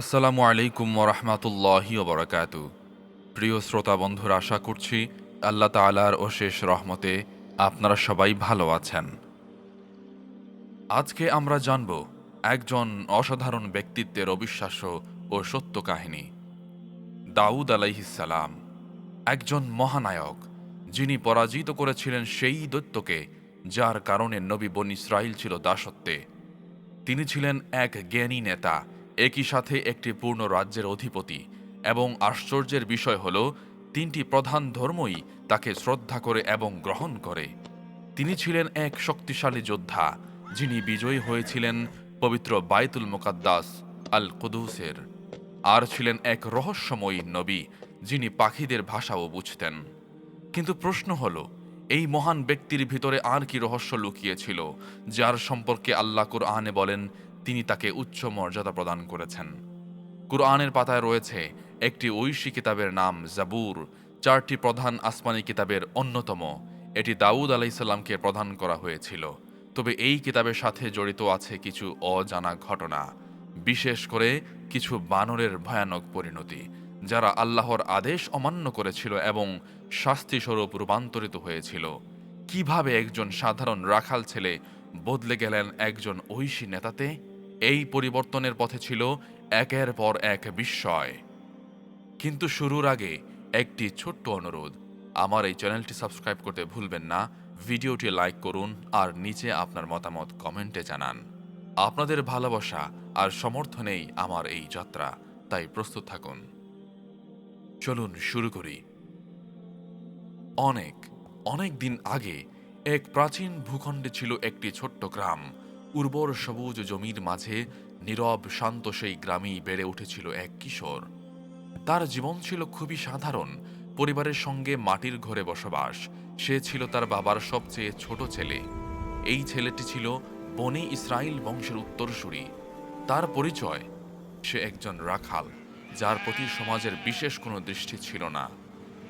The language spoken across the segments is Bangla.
আসসালামু আলাইকুম ওরহমাতুল্লাহি ওবরাকাতু প্রিয় শ্রোতা বন্ধুরা, আশা করছি আল্লাহ তালার অশেষ রহমতে আপনারা সবাই ভালো আছেন। আজকে আমরা জানব একজন অসাধারণ ব্যক্তিত্বের অবিশ্বাস্য ও সত্য কাহিনী। দাউদ আলাইহিসালাম একজন মহানায়ক যিনি পরাজিত করেছিলেন সেই দৈত্যকে যার কারণে নবী বন ইসরাইল ছিল দাসত্বে। তিনি ছিলেন এক জ্ঞানী নেতা একই সাথে একটি পূর্ণ রাজ্যের অধিপতি, এবং আশ্চর্যের বিষয় হল, তিনটি প্রধান ধর্মই তাকে শ্রদ্ধা করে এবং গ্রহণ করে। তিনি ছিলেন এক শক্তিশালী যোদ্ধা, যিনি বিজয়ী হয়েছিলেন পবিত্র বায়তুল মোকাদ্দাস আল কুদুসের আর ছিলেন এক রহস্যময়ী নবী, যিনি পাখিদের ভাষাও বুঝতেন। কিন্তু প্রশ্ন হল, এই মহান ব্যক্তির ভিতরে আর কি রহস্য লুকিয়েছিল, যার সম্পর্কে আল্লাহ কুরআনে বলেন তিনি তাকে উচ্চ মর্যাদা প্রদান করেছেন। কুরআনের পাতায় রয়েছে একটি ঐশী কিতাবের নাম জাবুর, চারটি প্রধান আসমানি কিতাবের অন্যতম। এটি দাউদ আলাইসাল্লামকে প্রদান করা হয়েছিল। তবে এই কিতাবের সাথে জড়িত আছে কিছু অজানা ঘটনা, বিশেষ করে কিছু বানরের ভয়ানক পরিণতি, যারা আল্লাহর আদেশ অমান্য করেছিল এবং শাস্তিস্বরূপ রূপান্তরিত হয়েছিল। কীভাবে একজন সাধারণ রাখাল ছেলে বদলে গেলেন একজন ঐশী নেতাতে? এই পরিবর্তনের পথে ছিল একের পর এক বিস্ময়। কিন্তু শুরুর আগে একটি ছোট্ট অনুরোধ। আমার এই চ্যানেলটি সাবস্ক্রাইব করতে ভুলবেন না। ভিডিওটি লাইক করুন আর নিচে আপনার মতামত কমেন্টে জানান। আপনাদের ভালোবাসা আর সমর্থনেই আমার এই যাত্রা। তাই প্রস্তুত থাকুন। চলুন শুরু করি। অনেক অনেক দিন আগে এক প্রাচীন ভূখণ্ডে ছিল একটি ছোট্ট গ্রাম। উর্বর সবুজ জমির মাঝে নীরব, শান্ত সেই গ্রামেই বেড়ে উঠেছিল এক কিশোর। তার জীবন ছিল খুবই সাধারণ। পরিবারের সঙ্গে মাটির ঘরে বসবাস। সে ছিল তার বাবার সবচেয়ে ছোট ছেলে। এই ছেলেটি ছিল বনে ইসরায়েল বংশের উত্তরসূরি। তার পরিচয়, সে একজন রাখাল, যার প্রতি সমাজের বিশেষ কোনো দৃষ্টি ছিল না।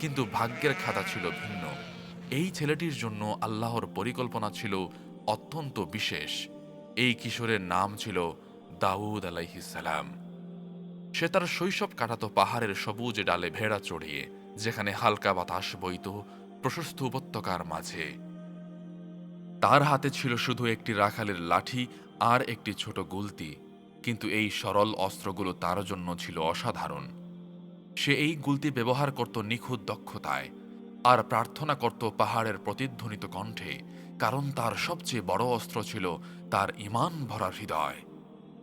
কিন্তু ভাগ্যের খাতা ছিল ভিন্ন। এই ছেলেটির জন্য আল্লাহর পরিকল্পনা ছিল অত্যন্ত বিশেষ। এই কিশোরের নাম ছিল দাউদ আলাইহিসালাম সে তার শৈশব কাটাতো পাহাড়ের সবুজ ডালে ভেড়া চড়িয়ে, যেখানে হালকা বাতাস বইত প্রশস্ত উপত্যকার মাঝে। তার হাতে ছিল শুধু একটি রাখালের লাঠি আর একটি ছোট গুলতি, কিন্তু এই সরল অস্ত্রগুলো তার জন্য ছিল অসাধারণ। সে এই গুলতি ব্যবহার করত নিখুঁত দক্ষতায় আর প্রার্থনা করত পাহাড়ের প্রতিধ্বনিত কণ্ঠে কারণ তার সবচেয়ে বড় অস্ত্র ছিল তার ইমান ভরা হৃদয়।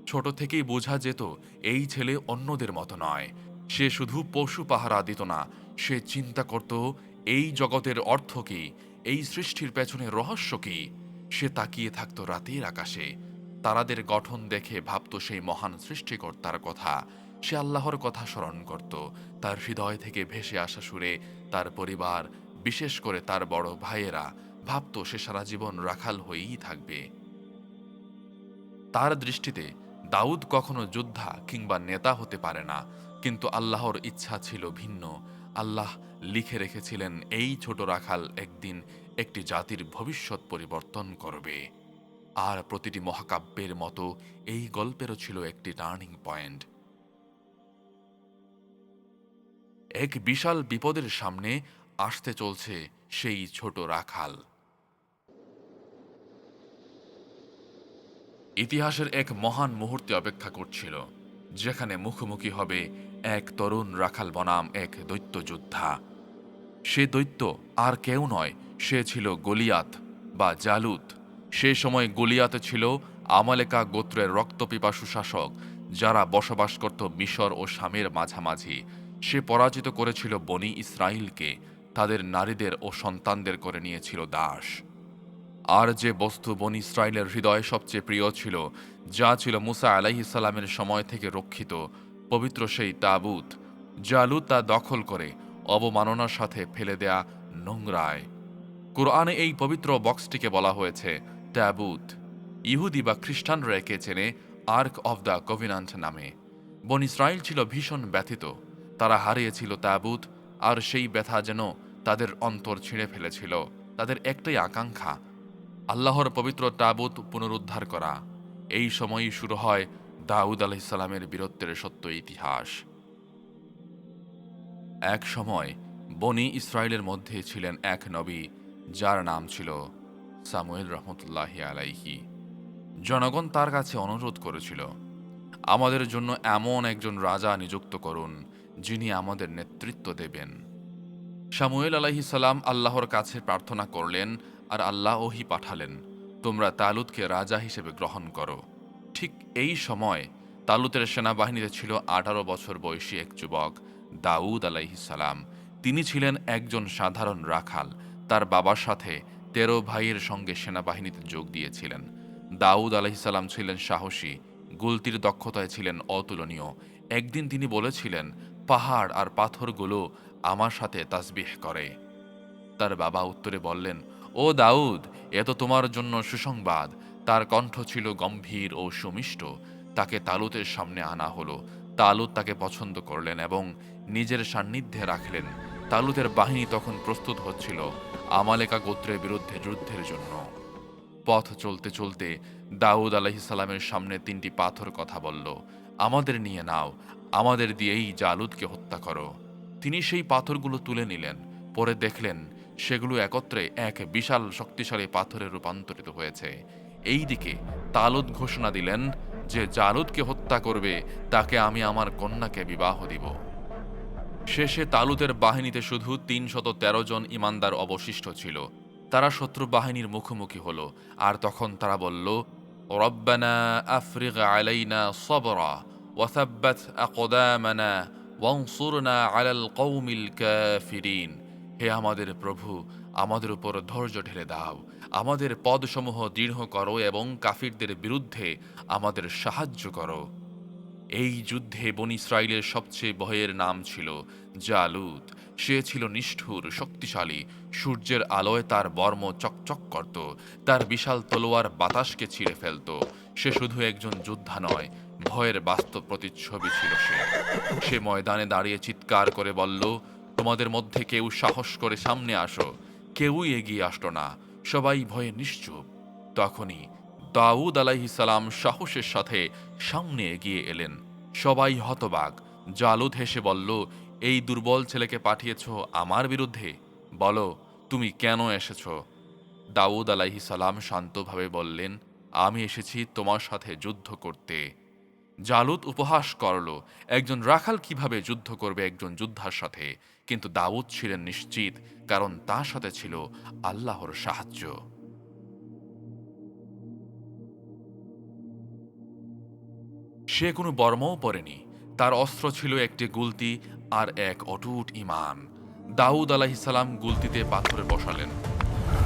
ছোট থেকেই বোঝা যেত, এই ছেলে অন্যদের মতো নয়। সে শুধু পশু পাহারা দিত না, সে চিন্তা করত, এই জগতের অর্থ কি? এই সৃষ্টির পেছনে রহস্য কি? সে তাকিয়ে থাকত রাতের আকাশে। তারাদের গঠন দেখে ভাবত সেই মহান সৃষ্টিকর্তার কথা। সে আল্লাহর কথা স্মরণ করত। তার হৃদয় থেকে ভেসে আসা সুরে তার পরিবার, বিশেষ করে তার বড় ভাইয়েরা ভাবত সে সারা জীবন রাখাল হয়েই থাকবে। তার দৃষ্টিতে দাউদ কখনো যোদ্ধা কিংবা নেতা হতে পারে না, কিন্তু আল্লাহর ইচ্ছা ছিল ভিন্ন। আল্লাহ লিখে রেখেছিলেন, এই ছোট রাখাল একদিন একটি জাতির ভবিষ্যৎ পরিবর্তন করবে। আর প্রতিটি মহাকাব্যের মতো এই গল্পেরও ছিল একটি টার্নিং পয়েন্ট। এক বিশাল বিপদের সামনে আসতে চলছে সেই ছোট রাখাল। ইতিহাসের এক মহান মুহূর্তে অপেক্ষা করছিল, যেখানে মুখোমুখি হবে এক তরুণ রাখাল বনাম, এক দৈত্য যোদ্ধা সে দৈত্য আর কেউ নয়, সে ছিল গলিয়াত বা জালুত। সে সময় গলিয়াত ছিল আমালেকা গোত্রের রক্তপিপাসু শাসক, যারা বসবাস করত মিশর ও শামের মাঝামাঝি। সে পরাজিত করেছিল বনি ইসরায়েলকে তাদের নারীদের ও সন্তানদের করে নিয়েছিল দাস। আর যে বস্তু বন ইসরায়েলের হৃদয় সবচেয়ে প্রিয় ছিল, যা ছিল মুসা আলাইহিসাল্লামের সময় থেকে রক্ষিত, পবিত্র সেই তাবুত জালুত তা দখল করে অবমাননার সাথে ফেলে দেয়া নোংরায়। কোরআনে এই পবিত্র বক্সটিকে বলা হয়েছে ট্যাবুত ইহুদি বা খ্রিস্টানরা একে চেনে আর্ক অব দ্য কভিনান্ট নামে। বন ইসরায়েল ছিল ভীষণ ব্যথিত। তারা হারিয়েছিল তাবুত, আর সেই ব্যথা যেন তাদের অন্তর ছিঁড়ে ফেলেছিল। তাদের একটাই আকাঙ্ক্ষা আল্লাহর পবিত্র তাবুত পুনরুদ্ধার করা। এই সময়ই শুরু হয় দাউদ আলাইসাল্লামের বীরত্বের সত্য ইতিহাস। এক সময় বনি ইসরায়েলের মধ্যে ছিলেন এক নবী, যার নাম ছিল সামুয়েল রহমতুল্লাহি আলাইহি। জনগণ তার কাছে অনুরোধ করেছিল, আমাদের জন্য এমন একজন রাজা নিযুক্ত করুন, যিনি আমাদের নেতৃত্ব দেবেন। সামুয়েল আলাহি সালাম আল্লাহর কাছে প্রার্থনা করলেন আর আল্লাহ ওহি পাঠালেন, তোমরা তালুতকে রাজা হিসেবে গ্রহণ করো। ঠিক এই সময় তালুতের সেনাবাহিনীতে ছিল আঠারো বছর বয়সী এক যুবক, দাউদ আলাইহিসালাম তিনি ছিলেন একজন সাধারণ রাখাল। তার বাবার সাথে তেরো ভাইয়ের সঙ্গে সেনাবাহিনীতে যোগ দিয়েছিলেন। দাউদ আলাইহিসাল্লাম ছিলেন সাহসী, গুলতির দক্ষতায় ছিলেন অতুলনীয়। একদিন তিনি বলেছিলেন, পাহাড় আর পাথরগুলো আমার সাথে তাসবিহ করে। তার বাবা উত্তরে বললেন ও দাউদ, এ তো তোমার জন্য সুসংবাদ। তার কণ্ঠ ছিল গম্ভীর ও সুমিষ্ট। তাকে তালুতের সামনে আনা হলো। তালুত তাকে পছন্দ করলেন এবং নিজের সান্নিধ্যে রাখলেন। তালুতের বাহিনী তখন প্রস্তুত হচ্ছিল আমালেকা গোত্রের বিরুদ্ধে যুদ্ধের জন্য। পথ চলতে চলতে দাউদ আলাহিসাল্লামের সামনে তিনটি পাথর কথা বলল, আমাদের নিয়ে নাও, আমাদের দিয়েই জালুদকে হত্যা করো। তিনি সেই পাথরগুলো তুলে নিলেন, পরে দেখলেন সেগুলো একত্রে এক বিশাল শক্তিশালী পাথরে রূপান্তরিত হয়েছে। এই দিকে তালুদ ঘোষণা দিলেন যে জালুদকে হত্যা করবে, তাকে আমি আমার কন্যাকে বিবাহ দিব। শেষে তালুতের বাহিনীতে শুধু তিনশত তেরো জন ইমানদার অবশিষ্ট ছিল। তারা শত্রু বাহিনীর মুখোমুখি হলো, আর তখন তারা বলল, রব্বানা আফরিগ আলাইনা সবরা ওয়াসাব্বাত আকদামানা ওয়ানসুরনা আলাল কৌমিল কাফিরিন। হে আমাদের প্রভু, আমাদের উপর ধৈর্য ঢেলে দাও। আমাদের পদসমূহ দৃঢ় করো এবং কাফিরদের বিরুদ্ধে আমাদের সাহায্য করো। এই যুদ্ধে বন ইসরায়েলের সবচেয়ে ভয়ের নাম ছিল জালুদ। সে ছিল নিষ্ঠুর, শক্তিশালী। সূর্যের আলোয় তার বর্ম চকচক করত। তার বিশাল তলোয়ার বাতাসকে ছিঁড়ে ফেলত। সে শুধু একজন যোদ্ধা নয়, ভয়ের বাস্তব প্রতিচ্ছবি ছিল সে। সে ময়দানে দাঁড়িয়ে চিৎকার করে বলল তোমাদের মধ্যে কেউ সাহস করে সামনে আসো, কেউই এগিয়ে আসলো না, সবাই ভয়ে নিশ্চুপ। তখনই দাউদ আলাইহিসালাম সাহসের সাথে সামনে এগিয়ে এলেন। সবাই হতবাক। জালুদ হেসে বলল, এই দুর্বল ছেলেকে পাঠিয়েছ আমার বিরুদ্ধে? বলো, তুমি কেন এসেছ? দাউদ আলাইহিসালাম শান্তভাবে বললেন, আমি এসেছি তোমার সাথে যুদ্ধ করতে। জালুদ উপহাস করল, একজন রাখাল কীভাবে যুদ্ধ করবে একজন যোদ্ধার সাথে? কিন্তু দাউদ ছিলেন নিশ্চিত, কারণ তার সাথে ছিল আল্লাহর সাহায্য। সে কোনো বর্মও পরেনি তার অস্ত্র ছিল একটি গুলতি আর এক অটুট ইমান। দাউদ আলাহিসাল্লাম গুলতিতে পাথরে বসালেন,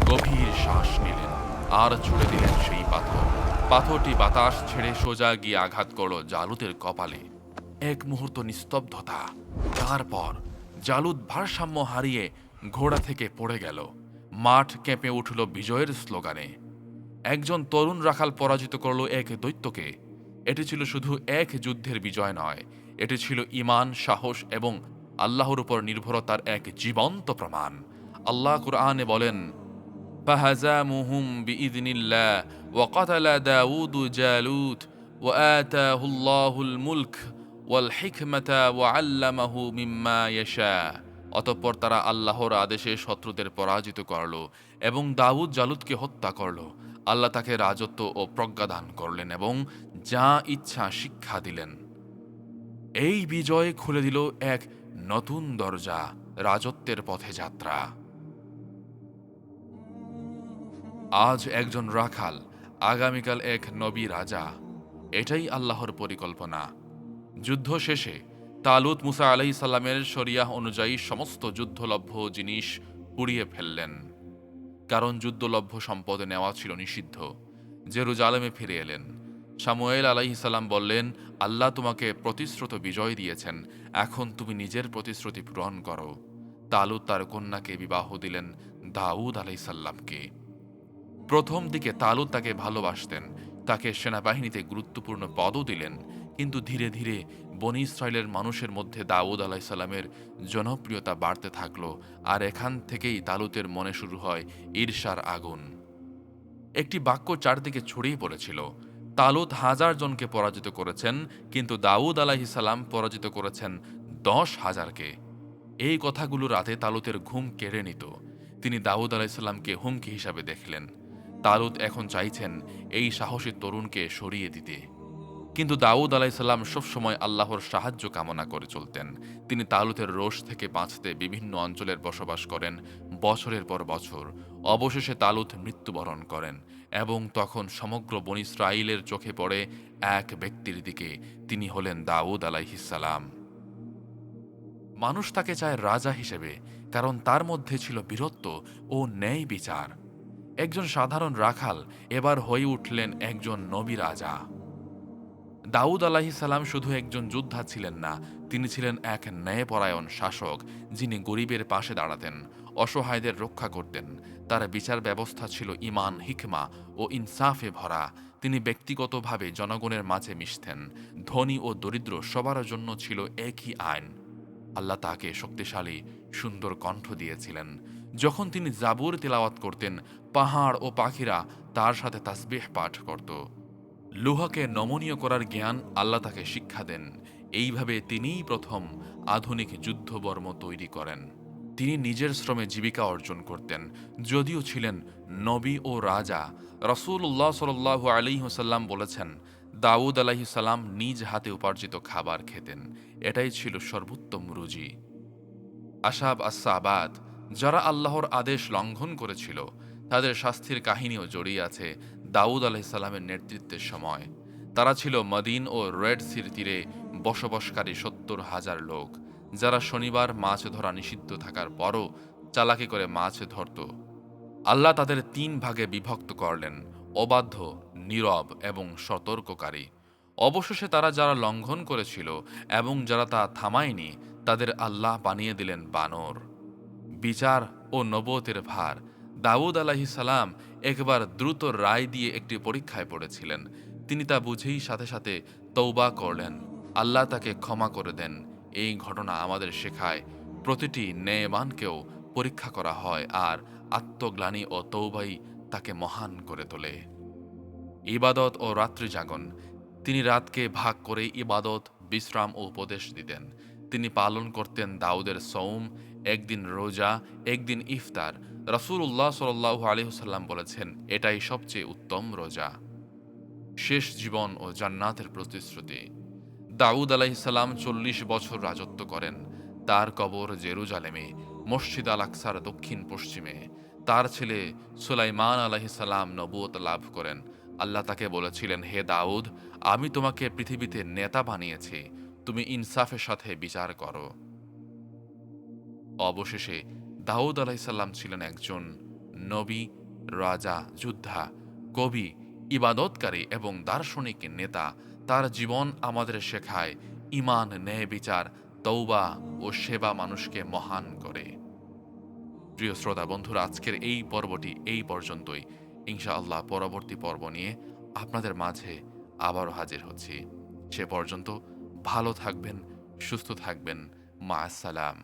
গভীর শ্বাস নিলেন, আর ছুড়ে দিলেন সেই পাথর। পাথরটি বাতাস ছেড়ে সোজা গিয়ে আঘাত করল জালুদের কপালে। এক মুহূর্ত নিস্তব্ধতা, তারপর জালুদ ভারসাম্য হারিয়ে ঘোড়া থেকে পড়ে গেল। মাঠ কেঁপে উঠল বিজয়ের স্লোগানে। একজন তরুণ রাখাল পরাজিত করল এক দৈত্যকে। এটি ছিল শুধু এক যুদ্ধের বিজয় নয়, এটি ছিল ইমান সাহস এবং আল্লাহর উপর নির্ভরতার এক জীবন্ত প্রমাণ। আল্লাহ কুরআনে বলেন فهزامهم بإذن الله وقتل داود جالوت وآتاه الله الملك والحكمة وعلمه مما يشاء অতঃপর তারা আল্লাহর আদেশে শত্রুদের পরাজিত করল এবং দাউদ জালুদকে হত্যা করল আল্লাহ তাকে রাজত্ব ও প্রজ্ঞা দান করলেন এবং যা ইচ্ছা শিক্ষা দিলেন এই বিজয় খুলে দিল এক নতুন দরজা রাজত্বের পথে যাত্রা আজ একজন রাখাল, আগামীকাল এক নবী রাজা। এটাই আল্লাহর পরিকল্পনা। যুদ্ধ শেষে তালুত মুসা আলাই সাল্লামের শরিয়াহ অনুযায়ী সমস্ত যুদ্ধলভ্য জিনিস পুড়িয়ে ফেললেন। কারণ যুদ্ধলভ্য সম্পদ নেওয়া ছিল নিষিদ্ধ। জেরুজালেমে ফিরে এলেন। সামুয়েল আলাইহিসাল্লাম বললেন, আল্লাহ তোমাকে প্রতিশ্রুত বিজয় দিয়েছেন। এখন তুমি নিজের প্রতিশ্রুতি পূরণ করো। তালুত তার কন্যাকে বিবাহ দিলেন দাউদ আলাইসাল্লামকে প্রথম দিকে তালুত তাকে ভালোবাসতেন, তাকে সেনাবাহিনীতে গুরুত্বপূর্ণ পদও দিলেন, কিন্তু ধীরে ধীরে বনি ইসরায়েলের মানুষের মধ্যে দাউদ আলাইসাল্লামের জনপ্রিয়তা বাড়তে থাকল, আর এখান থেকেই তালুতের মনে শুরু হয় ঈর্ষার আগুন। একটি বাক্য চারদিকে ছড়িয়ে পড়েছিল তালুত হাজার জনকে পরাজিত করেছেন, কিন্তু দাউদ আলাহিসাল্লাম পরাজিত করেছেন দশ হাজারকে। এই কথাগুলো রাতে তালুতের ঘুম কেড়ে নিত, তিনি দাউদ আলাইসাল্লামকে হুমকি হিসাবে দেখলেন। তালুত এখন চাইছেন এই সাহসী তরুণকে সরিয়ে দিতে। কিন্তু দাউদ আলাইসাল্লাম সবসময় আল্লাহর সাহায্য কামনা করে চলতেন। তিনি তালুতের রোষ থেকে বাঁচতে বিভিন্ন অঞ্চলের বসবাস করেন বছরের পর বছর। অবশেষে তালুত মৃত্যুবরণ করেন এবং তখন সমগ্র বন ইসরায়েলের চোখে পড়ে এক ব্যক্তির দিকে তিনি হলেন দাউদ আলাইহিসাল্লাম মানুষ তাকে চায় রাজা হিসেবে, কারণ তার মধ্যে ছিল বীরত্ব ও ন্যায় বিচার। একজন সাধারণ রাখাল এবার হয়ে উঠলেন একজন নবী রাজা। দাউদ আলাহি সালাম শুধু একজন যোদ্ধা ছিলেন না, তিনি ছিলেন এক ন্যায়পরায়ণ শাসক, যিনি গরিবের পাশে দাঁড়াতেন, অসহায়দের রক্ষা করতেন। তার বিচার ব্যবস্থা ছিল ইমান হিকমা ও ইনসাফে ভরা। তিনি ব্যক্তিগতভাবে জনগণের মাঝে মিশতেন। ধনী ও দরিদ্র সবার জন্য ছিল একই আইন। আল্লাহ তাকে শক্তিশালী, সুন্দর কণ্ঠ দিয়েছিলেন। যখন তিনি জাবুর তিলাওয়াত করতেন, পাহাড় ও পাখিরা তার সাথে তাসবিহ পাঠ করত। লোহাকে নমনীয় করার জ্ঞান আল্লাহ তাকে শিক্ষা দেন। এইভাবে তিনিই প্রথম আধুনিক যুদ্ধবর্ম তৈরি করেন। তিনি নিজের শ্রমে জীবিকা অর্জন করতেন, যদিও ছিলেন নবী ও রাজা। রসুল্লাহ সাল্লাহ আলী বলেছেন, দাউদ আলাহি সাল্লাম নিজ হাতে উপার্জিত খাবার খেতেন। এটাই ছিল সর্বোত্তম রুজি। আসাব আসাবাদ যারা আল্লাহর আদেশ লঙ্ঘন করেছিল, তাদের শাস্তির কাহিনীও জড়িয়ে আছে দাউদ আলাইসাল্লামের নেতৃত্বের সময়। তারা ছিল মদিন ও রেড সির তীরে বসবাসকারী সত্তর হাজার লোক, যারা শনিবার মাছ ধরা নিষিদ্ধ থাকার পরও চালাকি করে মাছ ধরত। আল্লাহ তাদের তিন ভাগে বিভক্ত করলেন, অবাধ্য, নীরব এবং সতর্ককারী। অবশেষে তারা যারা লঙ্ঘন করেছিল এবং যারা তা থামায়নি, তাদের আল্লাহ বানিয়ে দিলেন বানর। বিচার ও নবতের ভার। দাউদ আলাহি সালাম একবার দ্রুত রায় দিয়ে একটি পরীক্ষায় পড়েছিলেন। তিনি তা বুঝেই সাথে সাথে তৌবা করলেন। আল্লাহ তাকে ক্ষমা করে দেন। এই ঘটনা আমাদের শেখায়, প্রতিটি ন্যায়বানকেও পরীক্ষা করা হয় আর আত্মগ্লানি ও তৌবাই তাকে মহান করে তোলে। ইবাদত ও রাত্রি জাগন তিনি রাতকে ভাগ করে ইবাদত, বিশ্রাম ও উপদেশ দিতেন। তিনি পালন করতেন দাউদের সৌম, একদিন রোজা, একদিন ইফতার। রসুল্লাহ সাল্লাহ আলহিহসাল্লাম বলেছেন, এটাই সবচেয়ে উত্তম রোজা। শেষ জীবন ও জান্নাতের প্রতিশ্রুতি। দাউদ আলাইসাল্লাম চল্লিশ বছর রাজত্ব করেন। তার কবর জেরুজালেমে, মসজিদ আল আকসার দক্ষিণ পশ্চিমে। তার ছেলে সুলাইমান আলাহিসাল্লাম নবুয়ত লাভ করেন। আল্লাহ তাকে বলেছিলেন, হে দাউদ, আমি তোমাকে পৃথিবীতে নেতা বানিয়েছি। তুমি ইনসাফের সাথে বিচার করো। অবশেষে দাউদ আলাইসাল্লাম ছিলেন একজন নবী, রাজা, যোদ্ধা, কবি, ইবাদতকারী এবং দার্শনিক নেতা। তার জীবন আমাদের শেখায় ইমান ন্যায় বিচার তৌবা ও সেবা মানুষকে মহান করে। প্রিয় শ্রোতা, বন্ধুরা, আজকের এই পর্বটি এই পর্যন্তই। ইনশাআল্লাহ পরবর্তী পর্ব নিয়ে আপনাদের মাঝে আবারও হাজির হচ্ছি। সে পর্যন্ত ভালো থাকবেন সুস্থ থাকবেন। মা আসসালাম।